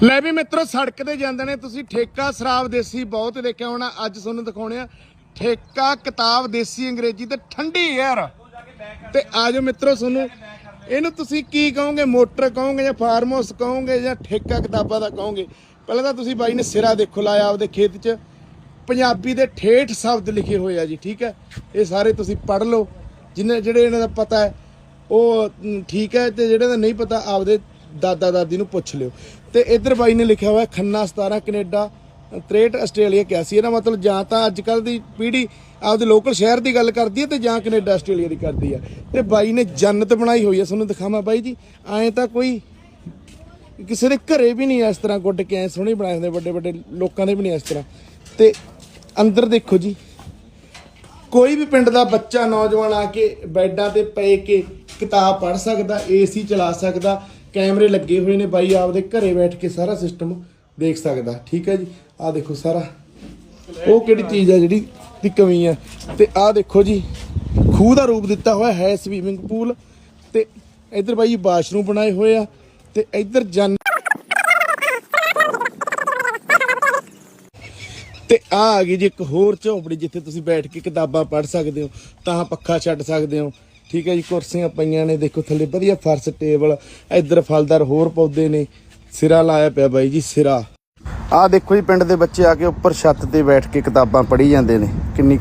ਲੈ ਵੀ ਮਿੱਤਰੋ ਸੜਕ ਤੇ ਜਾਂਦੇ ਨੇ, ਤੁਸੀਂ ਠੇਕਾ ਸ਼ਰਾਬ ਦੇਸੀ ਬਹੁਤ ਦੇਖਿਆ ਹੋਣਾ, ਅੱਜ ਤੁਹਾਨੂੰ ਦਿਖਾਉਣੇ ਆ। ਠੇਕਾ, ਕਿਤਾਬ ਦੇਸੀ ਅੰਗਰੇਜ਼ੀ ਤੇ ਠੰਡੀ ਯਾਰ ਤੇ ਆਜੋ ਮਿੱਤਰੋ ਤੁਹਾਨੂੰ, ਇਹਨੂੰ ਤੁਸੀਂ ਕੀ ਕਹੋਗੇ? ਮੋਟਰ ਕਹੋਗੇ ਜਾਂ ਫਾਰਮ ਹਾਊਸ ਕਹੋਗੇ ਜਾਂ ਠੇਕਾ ਕਿਤਾਬਾਂ ਦਾ ਕਹੋਗੇ? ਪਹਿਲਾਂ ਤਾਂ ਤੁਸੀਂ ਬਾਈ ਨੇ ਸਿਰਾ ਦੇਖੋ ਲਾਇਆ ਆਪਦੇ ਖੇਤ 'ਚ। ਪੰਜਾਬੀ ਦੇ ਠੇਠ ਸ਼ਬਦ ਲਿਖੇ ਹੋਏ ਆ ਜੀ, ਠੀਕ ਹੈ? ਇਹ ਸਾਰੇ ਤੁਸੀਂ ਪੜ੍ਹ ਲਓ। ਜਿੰਨੇ ਜਿਹੜੇ ਇਹਨਾਂ ਦਾ ਪਤਾ ਹੈ, ਉਹ ਠੀਕ ਹੈ ਤੇ ਜਿਹੜੇ ਦਾ ਨਹੀਂ ਪਤਾ, ਆਪਦੇ ਦਾਦਾ ਦਾਦੀ ਨੂੰ ਪੁੱਛ ਲਿਓ। ਤੇ ਇੱਧਰ ਬਾਈ ਨੇ ਲਿਖਿਆ ਹੋਇਆ, ਖੰਨਾ 17 ਕੈਨੇਡਾ 63 ਆਸਟ੍ਰੇਲੀਆ 81 ਇਹਦਾ ਮਤਲਬ ਜਾਂ ਤਾਂ ਅੱਜ ਕੱਲ ਦੀ ਪੀੜ੍ਹੀ ਆਪਦੇ ਲੋਕਲ ਸ਼ਹਿਰ ਦੀ ਗੱਲ ਕਰਦੀ ਹੈ ਤੇ ਜਾਂ ਕੈਨੇਡਾ, ਆਸਟ੍ਰੇਲੀਆ ਦੀ ਕਰਦੀ ਹੈ। ਤੇ ਬਾਈ ਨੇ ਜੰਨਤ ਬਣਾਈ ਹੋਈ ਹੈ, ਤੁਹਾਨੂੰ ਦਿਖਾਵਾਂ ਬਾਈ ਜੀ। ਐਂ ਤਾਂ ਕੋਈ ਕਿਸੇ ਦੇ ਘਰੇ ਵੀ ਨਹੀਂ ਇਸ ਤਰ੍ਹਾਂ ਗੁੱਡ ਕੇ ਐ ਸੋਹਣੇ ਬਣਾਏ ਹੁੰਦੇ ਵੱਡੇ ਵੱਡੇ ਲੋਕਾਂ ਦੇ ਵੀ ਨਹੀਂ ਇਸ ਤਰ੍ਹਾਂ। ਤੇ ਅੰਦਰ ਦੇਖੋ ਜੀ, ਕੋਈ ਵੀ ਪਿੰਡ ਦਾ ਬੱਚਾ, ਨੌਜਵਾਨ ਆ ਕੇ ਬੈੱਡਾਂ ਤੇ ਪਏ ਕੇ ਕਿਤਾਬ ਪੜ੍ਹ ਸਕਦਾ, ਏਸੀ ਚਲਾ ਸਕਦਾ, ਕੈਮਰੇ ਲੱਗੇ ਹੋਏ ਨੇ ਬਾਈ, ਆਪਦੇ ਘਰੇ ਬੈਠ ਕੇ ਸਾਰਾ ਸਿਸਟਮ ਦੇਖ ਸਕਦਾ। ਠੀਕ ਹੈ ਜੀ? ਆ ਦੇਖੋ ਸਾਰਾ। ਉਹ ਕਿਹੜੀ ਚੀਜ਼ ਹੈ ਜਿਹੜੀ ਦੀ ਕਮੀ ਹੈ ਤੇ ਆ ਦੇਖੋ ਜੀ, ਖੂਹ ਦਾ ਰੂਪ ਦਿੱਤਾ ਹੋਇਆ ਹੈ ਸਵੀਮਿੰਗ ਪੂਲ ਤੇ ਇੱਧਰ ਬਾਈ ਬਾਥਰੂਮ ਬਣਾਏ ਹੋਏ ਆ ਤੇ ਇੱਧਰ ਜਨ ਤੇ ਆ ਆ ਗਈ ਜੀ ਇੱਕ ਹੋਰ ਝੌਂਪੜੀ ਜਿੱਥੇ ਤੁਸੀਂ ਬੈਠ ਕੇ ਕਿਤਾਬਾਂ ਪੜ੍ਹ ਸਕਦੇ ਹੋ, ਤਾਂ ਪੱਖਾ ਛੱਡ ਸਕਦੇ ਹੋ। ਠੀਕ ਹੈ ਜੀ, ਕੁਰਸੀਆਂ ਪਈਆਂ ਨੇ, ਦੇਖੋ ਥੱਲੇ ਵਧੀਆ ਫਰਸ਼, ਟੇਬਲ, ਇੱਧਰ ਫਲਦਾਰ ਹੋਰ ਪੌਦੇ ਨੇ। ਸਿਰਾ ਲਾਇਆ ਪਿਆ ਬਾਈ ਜੀ, ਸਿਰਾ। ਆਹ ਦੇਖੋ ਜੀ, ਪਿੰਡ ਦੇ ਬੱਚੇ ਆ ਕੇ ਉੱਪਰ ਛੱਤ ਤੇ ਬੈਠ ਕੇ ਕਿਤਾਬਾਂ ਪੜ੍ਹੀ ਜਾਂਦੇ ਨੇ। ਕਿੰਨੀ